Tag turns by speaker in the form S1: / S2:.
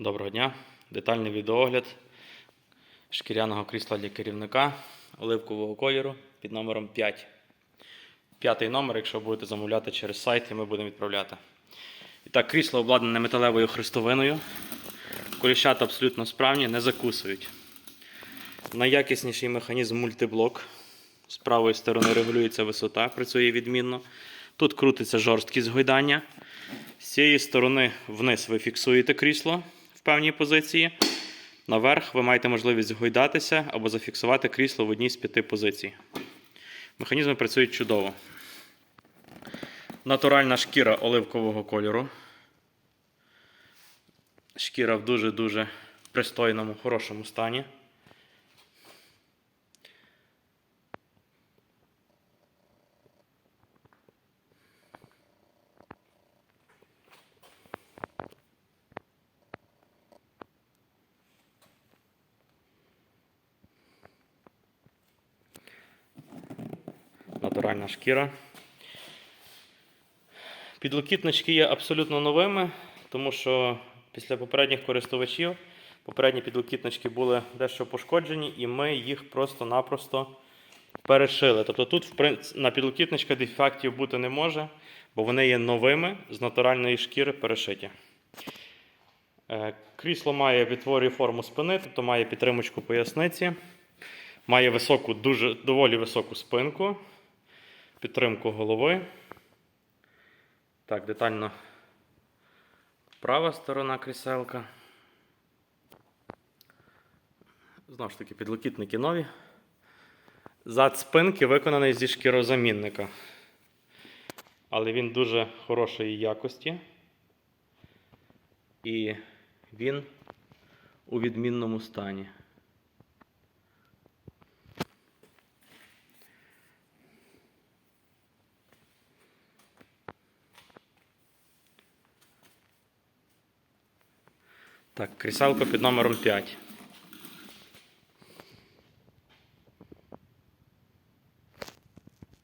S1: Доброго дня. Детальний відеоогляд шкіряного крісла для керівника оливкового кольору під номером 5. П'ятий номер, якщо будете замовляти через сайт, і ми будемо відправляти. І так, крісло обладнане металевою хрестовиною. Коліщата абсолютно справні, не закусують. Найякісніший механізм мультиблок. З правої сторони регулюється висота, працює відмінно. Тут крутиться жорсткість гойдання. З цієї сторони вниз ви фіксуєте крісло в певній позиції. Наверх ви маєте можливість гойдатися або зафіксувати крісло в одній з п'яти позицій. Механізми працюють чудово. Натуральна шкіра оливкового кольору. Шкіра в дуже-дуже пристойному, хорошому стані. Натуральна шкіра. Підлокітнички є абсолютно новими, тому що після попередніх користувачів попередні підлокітнички були дещо пошкоджені, і ми їх просто-напросто перешили. Тобто тут на підлокітничках дефектів бути не може, бо вони є новими з натуральної шкіри перешиті. Е, Крісло має відтворює форму спини, тобто має підтримочку поясниці, має високу, дуже доволі високу спинку, підтримку голови. Так, детально права сторона кріселка. Знову ж таки, підлокітники нові. Зад спинки виконаний зі шкірозамінника. Але він дуже хорошої якості. І він у відмінному стані. Так, кріселко під номером 5.